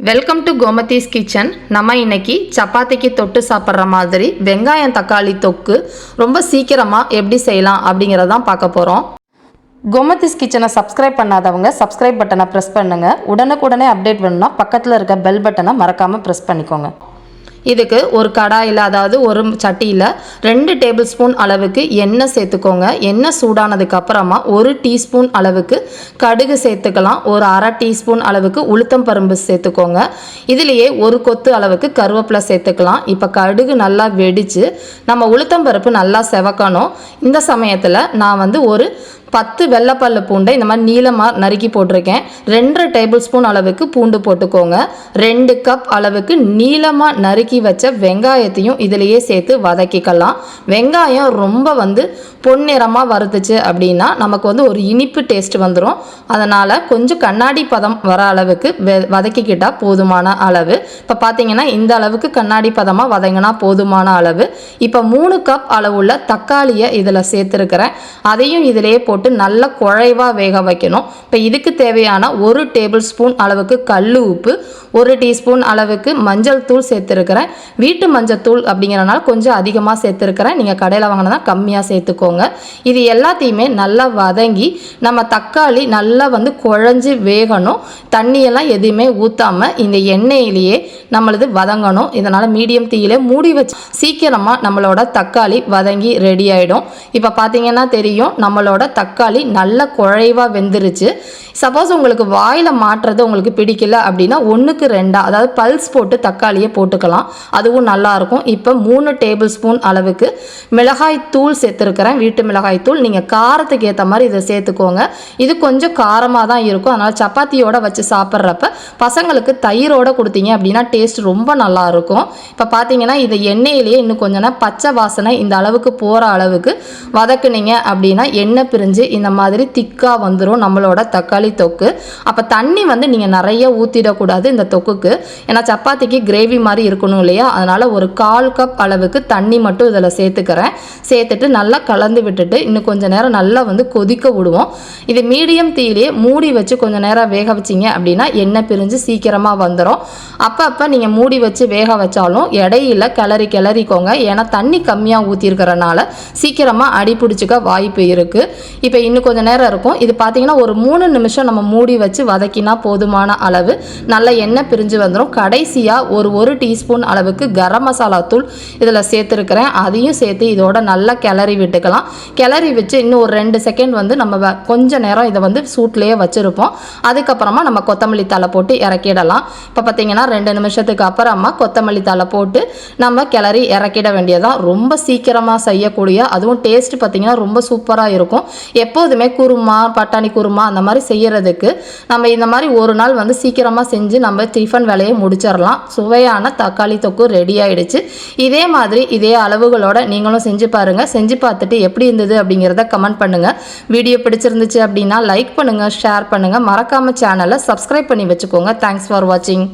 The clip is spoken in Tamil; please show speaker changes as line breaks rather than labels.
வெல்கம் டு கோமதீஸ் கிச்சன் நம்ம இன்னைக்கு சப்பாத்திக்கு தொட்டு சாப்பிட்ற மாதிரி வெங்காயம் தக்காளி தொக்கு ரொம்ப சீக்கிரமாக எப்படி செய்யலாம் அப்படிங்கிறதான் பார்க்க போகிறோம் கோமதீஸ் கிச்சனை சப்ஸ்கிரைப் பண்ணாதவங்க சப்ஸ்கிரைப் பட்டனை ப்ரெஸ் பண்ணுங்கள் உடனுக்குடனே அப்டேட் வேணும்னா பக்கத்தில் இருக்க பெல் பட்டனை மறக்காமல் ப்ரெஸ் பண்ணிக்கோங்க. இதுக்கு ஒரு கடாயில் அதாவது ஒரு சட்டியில் ரெண்டு டேபிள் ஸ்பூன் அளவுக்கு எண்ணெய் சேர்த்துக்கோங்க. எண்ணெய் சூடானதுக்கு அப்புறமா ஒரு டீஸ்பூன் அளவுக்கு கடுகு சேர்த்துக்கலாம். ஒரு அரை டீஸ்பூன் அளவுக்கு உளுத்தம் பரும்பு சேர்த்துக்கோங்க. இதுலேயே ஒரு கொத்து அளவுக்கு கருவேப்பிலை சேர்த்துக்கலாம். இப்போ கடுகு நல்லா வெடித்து நம்ம உளுத்தம் பருப்பு நல்லா செவக்கணும். இந்த சமயத்தில் நான் வந்து ஒரு பத்து வெள்ளைப்பல்லு பூண்டை இந்த மாதிரி நீளமாக நறுக்கி போட்டிருக்கேன். ரெண்டரை டேபிள் ஸ்பூன் அளவுக்கு பூண்டு போட்டுக்கோங்க. ரெண்டு கப் அளவுக்கு நீளமாக நறுக்கி வச்ச வெங்காயத்தையும் இதிலேயே சேர்த்து வதக்கிக்கலாம். வெங்காயம் ரொம்ப வந்து பொன்னிறமாக வறுத்துச்சு அப்படின்னா நமக்கு வந்து ஒரு இனிப்பு டேஸ்ட் வந்துடும் அதனால் கொஞ்சம் கண்ணாடி பதம் வர அளவுக்கு வெ வதக்கிக்கிட்டால் போதுமான அளவு. இப்போ பார்த்தீங்கன்னா இந்த அளவுக்கு கண்ணாடி பதமாக வதங்கினா போதுமான அளவு. இப்போ மூணு கப் அளவுள்ள தக்காளியை இதில் சேர்த்துருக்கிறேன். அதையும் இதிலேயே போட்டு போட்டு நல்லா குழைவாக வேக வைக்கணும். இப்போ இதுக்கு தேவையான ஒரு டேபிள் ஸ்பூன் அளவுக்கு கல் உப்பு ஒரு டீஸ்பூன் அளவுக்கு மஞ்சள் தூள் சேர்த்துருக்கிறேன். வீட்டு மஞ்சள் தூள் அப்படிங்கிறனால கொஞ்சம் அதிகமாக சேர்த்துருக்கிறேன். நீங்கள் கடையில் வாங்கினா கம்மியாக சேர்த்துக்கோங்க. இது எல்லாத்தையுமே நல்லா வதங்கி நம்ம தக்காளி நல்லா வந்து குழஞ்சி வேகணும். தண்ணியெல்லாம் எதுவுமே ஊற்றாமல் இந்த எண்ணெயிலேயே நம்மளது வதங்கணும். இதனால் மீடியம் தீயிலே மூடி வச்சு சீக்கிரமாக நம்மளோட தக்காளி வதங்கி ரெடி ஆகிடும் இப்போ பார்த்தீங்கன்னா தெரியும் நம்மளோட தக்காளி தக்காளி நல்லா குழைவாக வெந்துருச்சு. சப்போஸ் உங்களுக்கு வாயில் மாட்டுறது உங்களுக்கு பிடிக்கல அப்படின்னா ஒன்றுக்கு ரெண்டாக அதாவது பல்ஸ் போட்டு தக்காளியை போட்டுக்கலாம். அதுவும் நல்லாயிருக்கும் இப்போ மூணு டேபிள் ஸ்பூன் அளவுக்கு மிளகாய் தூள் சேர்த்துருக்கிறேன். வீட்டு மிளகாய் தூள். நீங்கள் காரத்துக்கு ஏற்ற மாதிரி இதை சேர்த்துக்கோங்க. இது கொஞ்சம் காரமாக தான் இருக்கும். அதனால் சப்பாத்தியோடு வச்சு சாப்பிட்றப்ப பசங்களுக்கு தயிரோட கொடுத்தீங்க அப்படின்னா டேஸ்ட் ரொம்ப நல்லா இருக்கும். இப்போ பார்த்தீங்கன்னா இதை எண்ணெயிலேயே இன்னும் கொஞ்சம் பச்சை வாசனை இந்த அளவுக்கு போகிற அளவுக்கு வதக்குனீங்க அப்படின்னா எண்ணெய் பிரிஞ்சு இந்த மாதிரி திக்காக வந்துடும் நம்மளோட தக்காளி தொக்கு. அப்போ தண்ணி வந்து நீங்கள் நிறைய ஊற்றிடக்கூடாது இந்த தொக்குக்கு. ஏன்னா சப்பாத்திக்கு கிரேவி மாதிரி இருக்கணும் இல்லையா? அதனால் ஒரு கால் கப் அளவுக்கு தண்ணி மட்டும் இதில் சேர்த்துக்கிறேன். சேர்த்துட்டு நல்லா கலந்து விட்டுட்டு இன்னும் கொஞ்சம் நேரம் நல்லா வந்து கொதிக்க விடுவோம். இது மீடியம் தீயிலேயே மூடி வச்சு கொஞ்சம் நேரம் வேக வச்சிங்க அப்படின்னா எண்ணெய் பிரிஞ்சு சீக்கிரமாக வந்துடும் அப்பப்போ நீங்கள் மூடி வச்சு வேக வச்சாலும் இடையில கிளறி கிளறிக்கோங்க. ஏன்னா தண்ணி கம்மியாக ஊற்றிருக்கிறனால சீக்கிரமாக அடி பிடிச்சிக்க வாய்ப்பு இருக்குது இப்போ இன்னும் கொஞ்சம் நேரம் இருக்கும். இது பார்த்தீங்கன்னா ஒரு மூணு நிமிஷம் நம்ம மூடி வச்சு வதக்கினா போதுமான அளவு. நல்ல எண்ணெய் பிரிஞ்சு வந்துடும் கடைசியாக ஒரு ஒரு டீஸ்பூன் அளவுக்கு கரம் மசாலா தூள் இதில் சேர்த்துருக்கிறேன். அதையும் சேர்த்து இதோட நல்லா கிளறி விட்டுக்கலாம். கிளறி வச்சு இன்னும் ஒரு ரெண்டு செகண்ட் வந்து நம்ம வ- நேரம் இதை வந்து சூட்லேயே வச்சுருப்போம். அதுக்கப்புறமா நம்ம கொத்தமல்லி தலை போட்டு இறக்கிடலாம். இப்போ பார்த்தீங்கன்னா ரெண்டு நிமிஷத்துக்கு அப்புறமா கொத்தமல்லி தலை போட்டு நம்ம கிளறி இறக்கிட வேண்டியதான் ரொம்ப சீக்கிரமாக செய்யக்கூடிய அதுவும் டேஸ்ட் பார்த்தீங்கன்னா ரொம்ப சூப்பராக இருக்கும். எப்போதுமே குருமா பட்டாணி குருமா அந்த மாதிரி செய்கிறதுக்கு நம்ம இந்த மாதிரி ஒரு நாள் வந்து சீக்கிரமாக செஞ்சு நம்ம டிஃபன் வேலையை முடிச்சிடலாம். சுவையான தக்காளி தொக்கு ரெடி ஆகிடுச்சு இதே மாதிரி இதே அளவுகளோட நீங்களும் செஞ்சு பாருங்கள் செஞ்சு பார்த்துட்டு எப்படி இருந்தது அப்படிங்கிறத கமெண்ட் பண்ணுங்கள் வீடியோ பிடிச்சிருந்துச்சு அப்படின்னா லைக் பண்ணுங்கள் ஷேர் பண்ணுங்கள் மறக்காமல் சேனலை சப்ஸ்கிரைப் பண்ணி வச்சுக்கோங்க. தேங்க்ஸ் ஃபார் வாட்சிங்